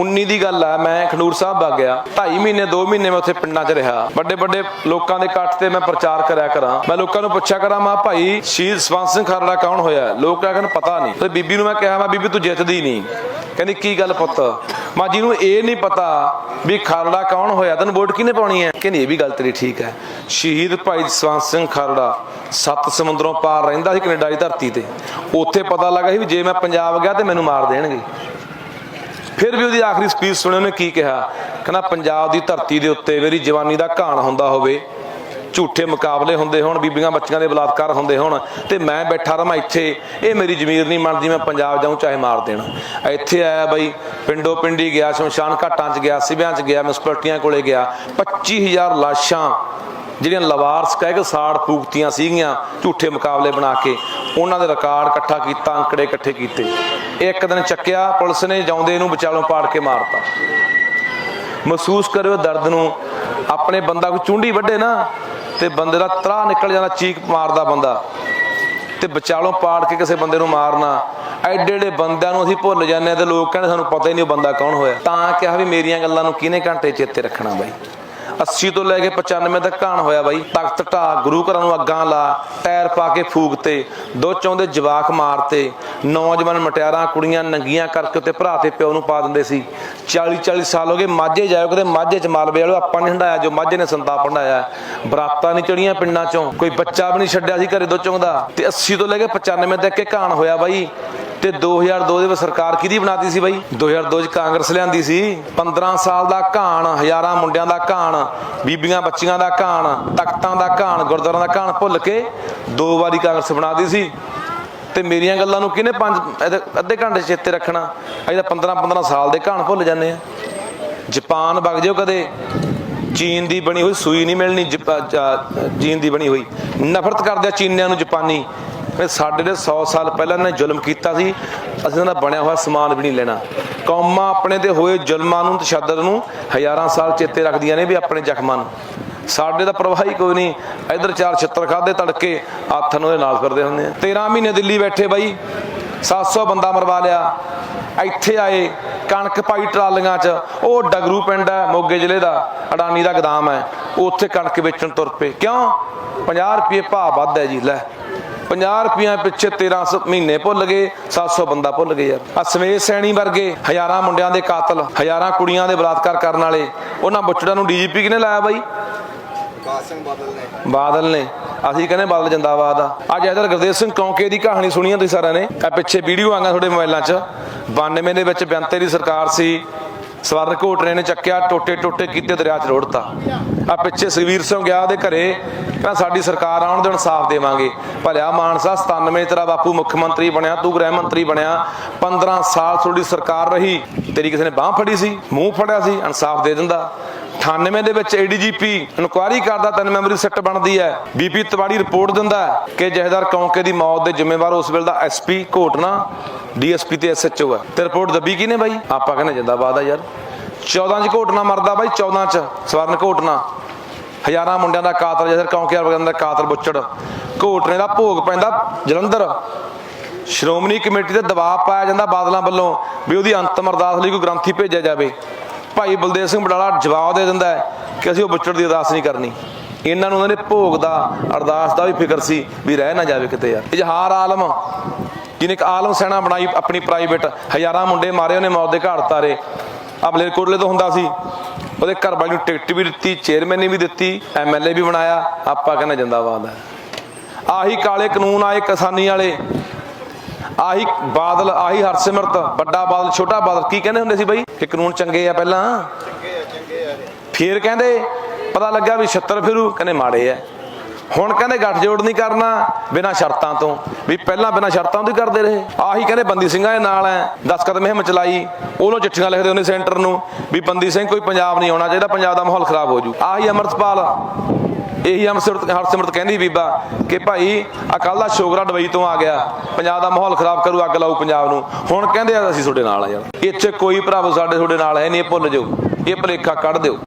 19 ਦੀ ਗੱਲ ਆ, ਮੈਂ ਖਡੂਰ ਸਾਹਿਬ ਵਗ ਗਿਆ। 2.5 ਮਹੀਨੇ 2 ਮਹੀਨੇ ਮੈਂ ਉੱਥੇ ਪਿੰਡਾਂ 'ਚ ਰਿਹਾ। ਵੱਡੇ ਵੱਡੇ ਲੋਕਾਂ ਦੇ ਇਕੱਠ ਤੇ ਮੈਂ ਪ੍ਰਚਾਰ ਕਰਿਆ ਕਰਾਂ। ਮੈਂ ਲੋਕਾਂ ਨੂੰ ਪੁੱਛਿਆ ਕਰਾਂ, ਮਾ ਭਾਈ, ਸ਼ਹੀਦ ਸਵੰਤ ਸਿੰਘ ਖਾਲੜਾ ਕੌਣ ਹੋਇਆ? ਲੋਕ ਕਹਿੰਦੇ ਪਤਾ ਨਹੀਂ। ਤੇ ਬੀਬੀ ਨੂੰ ਮੈਂ ਕਿਹਾ, ਮੈਂ ਬੀਬੀ, ਤੂੰ ਜਿੱਤਦੀ ਨਹੀਂ। ਕਹਿੰਦੀ, ਕੀ ਗੱਲ ਪੁੱਤ? ਮਾਂ ਜੀ ਨੂੰ ਇਹ ਨਹੀਂ ਪਤਾ ਵੀ ਖਰੜਾ ਕੌਣ ਹੋਇਆ। ਤੈਨੂੰ ਵੋਟ ਕਿਹਨੇ ਪਾਉਣੀ ਹੈ? ਕਹਿੰਦੀ, ਇਹ ਵੀ ਗੱਲ ਤੇਰੀ ਠੀਕ ਹੈ। ਸ਼ਹੀਦ ਭਾਈ ਸਵੰਤ ਸਿੰਘ ਖਰੜਾ ਸੱਤ ਸਮੁੰਦਰੋਂ ਪਾਰ ਰਹਿੰਦਾ ਸੀ ਕੈਨੇਡਾ ਦੀ ਧਰਤੀ ਤੇ। ਉੱਥੇ ਪਤਾ ਲੱਗਾ ਸੀ ਵੀ ਜੇ ਮੈਂ ਪੰਜਾਬ ਗਿਆ ਤੇ ਮੈਨੂੰ ਮਾਰ ਦੇਣਗੇ। ਫਿਰ ਵੀ ਉਹਦੀ ਆਖਰੀ ਸਪੀਚ ਸੁਣੀ ਉਹਨੇ ਕੀ ਕਿਹਾ? ਕਹਿੰਦਾ, ਪੰਜਾਬ ਦੀ ਧਰਤੀ ਦੇ ਉੱਤੇ ਮੇਰੀ ਜਵਾਨੀ ਦਾ ਘਾਣ ਹੁੰਦਾ ਹੋਵੇ, ਝੂਠੇ ਮੁਕਾਬਲੇ ਹੁੰਦੇ ਹੋਣ, ਬੀਬੀਆਂ ਬੱਚੀਆਂ ਦੇ ਬਲਾਤਕਾਰ ਹੁੰਦੇ ਹੋਣ, ਤੇ ਮੈਂ ਬੈਠਾ ਰਵਾਂ ਇੱਥੇ, ਇਹ ਮੇਰੀ ਜ਼ਮੀਰ ਨਹੀਂ ਮੰਨਦੀ ਮੈਂ ਪੰਜਾਬ ਜਾਊਂ, ਚਾਹੇ ਮਾਰ ਦੇਣ। ਇੱਥੇ ਆਇਆ ਬਾਈ, ਪਿੰਡੋ ਪਿੰਡੀ ਗਿਆ, ਸ਼ਮਸ਼ਾਨ ਘਾਟਾਂ 'ਚ ਗਿਆ, ਸਿਵਿਆਂ 'ਚ ਗਿਆ, ਮਿਊਨਿਸਪੈਲਿਟੀਆਂ ਕੋਲੇ ਗਿਆ 25000 ਲਾਸ਼ਾਂ, ਜਿਹੜੀਆਂ ਲਵਾਰਸ ਕਹਿ ਕੇ ਸਾੜ ਫੂਕਤੀਆਂ ਸੀਗੀਆਂ, ਝੂਠੇ ਮੁਕਾਬਲੇ ਬਣਾ ਕੇ, ਉਹਨਾਂ ਦੇ ਰਿਕਾਰਡ ਇਕੱਠਾ ਕੀਤਾ, ਅੰਕੜੇ ਇਕੱਠੇ ਕੀਤੇ। ਇੱਕ ਦਿਨ ਚੱਕਿਆ, ਪੁਲਿਸ ਨੇ ਜਾਉਂਦੇ ਇਹਨੂੰ ਵਿਚਾਲੋਂ ਪਾੜ ਕੇ ਮਾਰਤਾ। ਮਹਿਸੂਸ ਕਰਿਓ ਦਰਦ ਨੂੰ, ਆਪਣੇ ਬੰਦਾ ਕੋਈ ਚੁੰਡੀ ਵੱਢੇ ਨਾ, ਤੇ ਬੰਦੇ ਦਾ ਤਰਾ ਨਿਕਲ ਜਾਂਦਾ, ਚੀਕ ਮਾਰਦਾ ਬੰਦਾ। ਤੇ ਵਿਚਾਲੋਂ ਪਾੜ ਕੇ ਕਿਸੇ ਬੰਦੇ ਨੂੰ ਮਾਰਨਾ, ਐਡੇ ਐਡੇ ਬੰਦਿਆਂ ਨੂੰ ਅਸੀਂ ਭੁੱਲ ਜਾਂਦੇ ਹਾਂ ਤੇ ਲੋਕ ਕਹਿੰਦੇ ਸਾਨੂੰ ਪਤਾ ਹੀ ਨਹੀਂ ਉਹ ਬੰਦਾ ਕੌਣ ਹੋਇਆ। ਤਾਂ ਕਿਹਾ ਵੀ ਮੇਰੀਆਂ ਗੱਲਾਂ ਨੂੰ ਕਿਹਨੇ ਘੰਟੇ ਚੇਤੇ ਰੱਖਣਾ ਬਾਈ? 80 ਤੋਂ ਲੈ ਕੇ 95 ਤੱਕ ਘਾਣ ਹੋਇਆ ਬਾਈ। ਤਖਤ ਢਾ ਗੁਰੂ ਘਰਾਂ ਨੂੰ ਅੱਗਾਂ ਲਾ, ਟਾਇਰ ਪਾ ਕੇ ਫੂਕ ਤੇ, ਦੋ ਚੌਂਦੇ ਜਵਾਕ ਮਾਰਤੇ ਨੌਜਵਾਨ ਮਟਿਆਰਾਂ, ਕੁੜੀਆਂ ਨੰਗੀਆਂ ਕਰਕੇ ਉੱਤੇ ਭਰਾ ਤੇ ਪਿਓ ਨੂੰ ਪਾ ਦਿੰਦੇ ਸੀ। 40 40 ਸਾਲ ਹੋ ਗਏ ਮਾਝੇ ਜਾਇਓ ਕਦੇ ਮਾਝੇ ਚ ਮਾਲਵੇ ਵਾਲੋ ਆਪਾਂ ਨਹੀਂ ਹੰਡਾਇਆ, ਜੋ ਮਾਝੇ ਨੇ ਸੰਤਾਪ ਹੰਡਾਇਆ। ਬਰਾਤਾਂ ਨਹੀਂ ਚੜੀਆਂ ਪਿੰਡਾਂ ਚੋਂ, ਕੋਈ ਬੱਚਾ ਵੀ ਨਹੀਂ ਛੱਡਿਆ ਸੀ ਘਰੇ ਦੋ ਚੌਂਦਾ। ਤੇ 80 ਤੋਂ ਲੈ ਕੇ 95 ਤੱਕ ਇਹ ਘਾਣ ਹੋਇਆ ਬਾਈ। ਤੇ 2002 ਦੇ ਵਿੱਚ ਸਰਕਾਰ ਕਿਹਦੀ ਬਣਾਤੀ ਸੀ ਬਾਈ? 2002 ਚ ਕਾਂਗਰਸ ਲਿਆਂਦੀ ਸੀ। 15 ਸਾਲ ਦਾ ਘਾਣ, ਹਜ਼ਾਰਾਂ ਮੁੰਡਿਆਂ ਦਾ ਘਾਣ, ਬੀਬੀਆਂ ਬੱਚੀਆਂ ਦਾ ਘਾਣ, ਤਖਤਾਂ ਦਾ ਘਾਣ ਗੁਰਦੁਆਰਾਂ ਦਾ ਘਾਣ ਭੁੱਲ ਕੇ ਦੋ ਵਾਰੀ ਕਾਂਗਰਸ ਬਣਾਤੀ ਸੀ। ਤੇ ਮੇਰੀਆਂ ਗੱਲਾਂ ਨੂੰ ਕਿਹਨੇ ਪੰਜ ਅੱਧੇ ਘੰਟੇ ਚੇਤੇ ਰੱਖਣਾ? ਅਸੀਂ ਤਾਂ 15 15 ਸਾਲ ਦੇ ਘਾਣ ਭੁੱਲ ਜਾਂਦੇ ਆ ਜਾਪਾਨ ਵਗ ਜਿਓ ਕਦੇ। ਚੀਨ ਦੀ ਬਣੀ ਹੋਈ ਸੂਈ ਨਹੀਂ ਮਿਲਣੀ, ਜਪਾ- ਚੀਨ ਦੀ ਬਣੀ ਹੋਈ। ਨਫ਼ਰਤ ਕਰਦੇ ਆ ਚੀਨੀਆਂ ਨੂੰ ਜਾਪਾਨੀ। ਇਹ ਸਾਡੇ ਦੇ 100 ਸਾਲ ਪਹਿਲਾਂ ਨੇ ਜ਼ੁਲਮ ਕੀਤਾ ਸੀ, ਅਸੀਂ ਇਹਨਾਂ ਦਾ ਬਣਿਆ ਹੋਇਆ ਸਮਾਨ ਵੀ ਨਹੀਂ ਲੈਣਾ। ਕੌਮਾਂ ਆਪਣੇ ਤੇ ਹੋਏ ਜ਼ੁਲਮਾਂ ਨੂੰ ਤਸ਼ੱਦਦ ਨੂੰ ਹਜ਼ਾਰਾਂ ਸਾਲ ਚੇਤੇ ਰੱਖਦੀਆਂ ਨੇ ਵੀ ਆਪਣੇ ਜ਼ਖਮਾਂ ਨੂੰ। ਸਾਡੇ ਦਾ ਪ੍ਰਵਾਹ ਹੀ ਕੋਈ ਨਹੀਂ, ਇਧਰ ਚਾਰ ਛਿੱਤਰ ਖਾਦੇ ਤੜਕੇ, ਹੱਥ ਨੂੰ ਦੇ ਨਾਲ ਫਿਰਦੇ ਹੁੰਦੇ ਆ। 13 ਮਹੀਨੇ ਦਿੱਲੀ ਬੈਠੇ ਬਾਈ 700 ਬੰਦਾ ਮਰਵਾ ਲਿਆ। ਇੱਥੇ ਆਏ ਕਣਕ ਪਾਈ ਟਰਾਲੀਆਂ 'ਚ, ਉਹ ਡਗਰੂ ਪਿੰਡ ਹੈ, ਮੋਗੇ ਜ਼ਿਲ੍ਹੇ ਦਾ, ਅਡਾਨੀ ਦਾ ਗਦਾਮ ਹੈ, ਉੱਥੇ ਕਣਕ ਵੇਚਣ ਤੁਰ ਪਏ। ਕਿਉਂ? 50 ਰੁਪਏ ਭਾਅ ਵੱਧ ਹੈ ਜੀ, ਲੈ। 50 ਰੁਪਈਆਂ ਪਿੱਛੇ 1300 ਮਹੀਨੇ ਭੁੱਲ ਗਏ 700 ਬੰਦਾ ਭੁੱਲ ਗਏ ਯਾਰ। ਆ ਸਮੇਤ ਸੈਣੀ ਵਰਗੇ, ਹਜ਼ਾਰਾਂ ਮੁੰਡਿਆਂ ਦੇ ਕਾਤਲ, ਹਜ਼ਾਰਾਂ ਕੁੜੀਆਂ ਦੇ ਬਲਾਤਕਾਰ ਕਰਨ ਵਾਲੇ, ਉਹਨਾਂ ਬੁੱਚੜਾਂ ਨੂੰ ਡੀਜੀਪੀ ਕਿਨੇ ਲਾਇਆ ਬਾਈ? ਬਾਦਲ ਨੇ। ਬਾਦਲ ਨੇ ਅਸੀਂ ਕਹਿੰਦੇ ਬਾਦਲ ਜਿੰਦਾਬਾਦ ਆ। ਅੱਜ ਇਧਰ ਗੁਰਦੇਵ ਸਿੰਘ ਕੌਂਕੇ ਦੀ ਕਹਾਣੀ ਸੁਣੀ ਆ ਤੁਸੀਂ ਸਾਰਿਆਂ ਨੇ। ਆ ਪਿੱਛੇ ਵੀਡੀਓ ਆਂਗਾ ਤੁਹਾਡੇ ਮੋਬਾਈਲਾਂ 'ਚ। 92 ਦੇ ਵਿੱਚ ਬੈਂਤੇ ਦੀ ਸਰਕਾਰ ਸੀ ਸਵਰਨ ਘੋਟਰੇ ਨੇ ਚੱਕਿਆ, ਟੋਟੇ ਟੋਟੇ ਕੀਤੇ ਦਰਿਆ 'ਚ ਰੋੜਤਾ। ਆ ਪਿੱਛੇ ਸੁਖਵੀਰ ਸਿੰਘ ਗਿਆ ਉਹਦੇ ਘਰੇ, ਕਹਿੰਦਾ ਸਾਡੀ ਸਰਕਾਰ ਆਉਣ ਦੇ ਇਨਸਾਫ ਦੇਵਾਂਗੇ। ਭਲਿਆ ਮਾਨਸਾ 97 ਤੇਰਾ ਬਾਪੂ ਮੁੱਖ ਮੰਤਰੀ ਬਣਿਆ, ਤੂੰ ਗ੍ਰਹਿ ਮੰਤਰੀ ਬਣਿਆ 15 ਸਾਲ ਤੁਹਾਡੀ ਸਰਕਾਰ ਰਹੀ, ਤੇਰੀ ਕਿਸੇ ਨੇ ਬਾਹ ਫੜੀ ਸੀ, ਮੂੰਹ ਫੜਿਆ ਸੀ, ਇਨਸਾਫ ਦੇ ਦਿੰਦਾ। 98 ਦੇ ਵਿੱਚ ਏਡੀਜੀਪੀ ਇਨਕੁਆਇਰੀ ਕਰਦਾ, ਤਿੰਨ ਮੈਂਬਰੀ ਸਿੱਟ ਬਣਦੀ ਹੈ। ਬੀਪੀ ਤਵਾੜੀ ਰਿਪੋਰਟ ਦਿੰਦਾ ਕਿ ਜਹੇਦਾਰ ਕੌਂਕੇ ਦੀ ਮੌਤ ਦੇ ਜ਼ਿੰਮੇਵਾਰ ਉਸ ਵੇਲੇ ਦਾ ਐਸਪੀ ਘੋਟਣਾ ਡੀਐਸਪੀ ਤੇ ਐਸਐਚਓ ਹੈ। ਤੇ ਰਿਪੋਰਟ ਦੱਬੀ ਕਿਨੇ ਬਾਈ? ਆਪਾਂ ਕਹਿੰਦੇ ਜਿੰਦਾਬਾਦ ਆ ਯਾਰ। 14 ਚ ਘੋਟਣਾ ਮਰਦਾ ਬਾਈ 14 ਚ ਸਵਰਨ ਘੋਟਣਾ। ਹਜ਼ਾਰਾਂ ਮੁੰਡਿਆਂ ਦਾ ਕਾਤਲ, ਜਹੇਦਾਰ ਕੌਂਕੇ ਵਰਗਿਆਂ ਦਾ ਕਾਤਲ ਬੁੱਚੜ। ਘੋਟਣੇ ਦਾ ਭੋਗ ਪੈਂਦਾ ਜਲੰਧਰ। ਸ਼੍ਰੋਮਣੀ ਕਮੇਟੀ ਤੇ ਦਬਾਅ ਪਾਇਆ ਜਾਂਦਾ ਬਾਦਲਾਂ ਵੱਲੋਂ ਵੀ ਉਹਦੀ ਅੰਤਮ ਅਰਦਾਸ ਲਈ ਕੋਈ ਗ੍ਰੰਥੀ ਭੇਜਿਆ ਜਾਵੇ। ਭਾਈ ਬਲਦੇਵ ਸਿੰਘ ਬਡਾਲਾ ਜਵਾਬ ਦੇ ਦਿੰਦਾ ਹੈ ਕਿ ਅਸੀਂ ਉਹ ਬੁੱਚੜ ਦੀ ਅਰਦਾਸ ਨਹੀਂ ਕਰਨੀ। ਇਹਨਾਂ ਨੂੰ ਉਹਨਾਂ ਦੇ ਭੋਗ ਦਾ, ਅਰਦਾਸ ਦਾ ਵੀ ਫਿਕਰ ਸੀ ਵੀ ਰਹਿ ਨਾ ਜਾਵੇ ਕਿਤੇ ਯਾਰ। ਇਜਹਾਰ ਆਲਮ, ਜਿਹਨੇ ਇੱਕ ਆਲਮ ਸੈਨਾ ਬਣਾਈ ਆਪਣੀ ਪ੍ਰਾਈਵੇਟ ਹਜ਼ਾਰਾਂ ਮੁੰਡੇ ਮਾਰੇ, ਉਹਨੇ ਮੌਤ ਦੇ ਘਾਟ ਤਾਰੇ ਅਬਲੇ ਕੋਟਲੇ ਤੋਂ ਹੁੰਦਾ ਸੀ। ਉਹਦੇ ਘਰ ਵਾਲੀ ਨੂੰ ਟਿਕਟ ਵੀ ਦਿੱਤੀ ਚੇਅਰਮੈਨ ਨੇ ਵੀ ਦਿੱਤੀ ਐਮਐਲਏ ਵੀ ਬਣਾਇਆ। ਆਪਾਂ ਕਹਿੰਦੇ ਜਿੰਦਾਬਾਦ ਹੈ। ਆਹੀ ਕਾਲੇ ਕਾਨੂੰਨ ਆਏ ਕਿਸਾਨੀ ਵਾਲੇ। ਆਹੀ ਬਾਦਲ, ਆਹੀ ਹਰਸਿਮਰਤ, ਵੱਡਾ ਬਾਦਲ, ਛੋਟਾ ਬਾਦਲ, ਕੀ ਕਹਿੰਦੇ ਹੁੰਦੇ ਸੀ ਬਈ? ਕਿ ਕਾਨੂੰਨ ਚੰਗੇ ਆ ਪਹਿਲਾਂ? ਚੰਗੇ ਆ ਚੰਗੇ ਆ ਫੇਰ ਕਹਿੰਦੇ, ਪਤਾ ਲੱਗਾ ਵੀ 76 ਫਿਰੂ, ਕਹਿੰਦੇ ਮਾੜੇ ਆ। ਹੁਣ ਕਹਿੰਦੇ ਗੱਠਜੋੜ ਨਹੀਂ ਕਰਨਾ, ਬਿਨਾਂ ਸ਼ਰਤਾਂ ਤੋਂ। ਵੀ ਪਹਿਲਾਂ ਬਿਨਾਂ ਸ਼ਰਤਾਂ ਤੋਂ ਹੀ ਕਰਦੇ ਰਹੇ। ਆਹੀ ਕਹਿੰਦੇ ਬੰਦੀ ਸਿੰਘਾਂ ਦੇ ਨਾਲ ਐ ਦਸਕਤ ਮੁਹਿੰਮ ਚਲਾਈ, ਉਹਨੂੰ ਚਿੱਠੀਆਂ ਲਿਖਦੇ ਉਹਨੇ ਸੈਂਟਰ ਨੂੰ, ਵੀ ਬੰਦੀ ਸਿੰਘ ਕੋਈ ਪੰਜਾਬ ਨਹੀਂ ਆਉਣਾ ਚਾਹੀਦਾ, ਪੰਜਾਬ ਦਾ ਮਾਹੌਲ ਖਰਾਬ ਹੋ ਜੂ। ਆਹੀ ਅਮਰਤਪਾਲ। ਇਹੀ ਹਰਸਿਮਰਤ ਹਰਸਿਮਰਤ ਕਹਿੰਦੀ ਬੀਬਾ ਕਿ ਭਾਈ ਅਕਾਲਾ ਕੱਲ ਦਾ ਸ਼ੋਗਰਾ ਦੁਬਈ ਤੋਂ ਆ ਗਿਆ। ਪੰਜਾਬ ਦਾ ਮਾਹੌਲ ਖਰਾਬ ਕਰੂ, ਅੱਗ ਲਾਊ ਪੰਜਾਬ ਨੂੰ। ਹੁਣ ਕਹਿੰਦੇ ਆ ਅਸੀਂ ਤੁਹਾਡੇ ਨਾਲ ਆ ਯਾਰ। ਇੱਥੇ ਕੋਈ ਭਰਾਵੋ ਸਾਡੇ ਤੁਹਾਡੇ ਨਾਲ ਹੈ ਨਹੀਂ, ਇਹ ਭੁੱਲ ਜਾਓ। ਇਹ ਭਲੇਖਾ ਕੱਢ ਦਿਓ।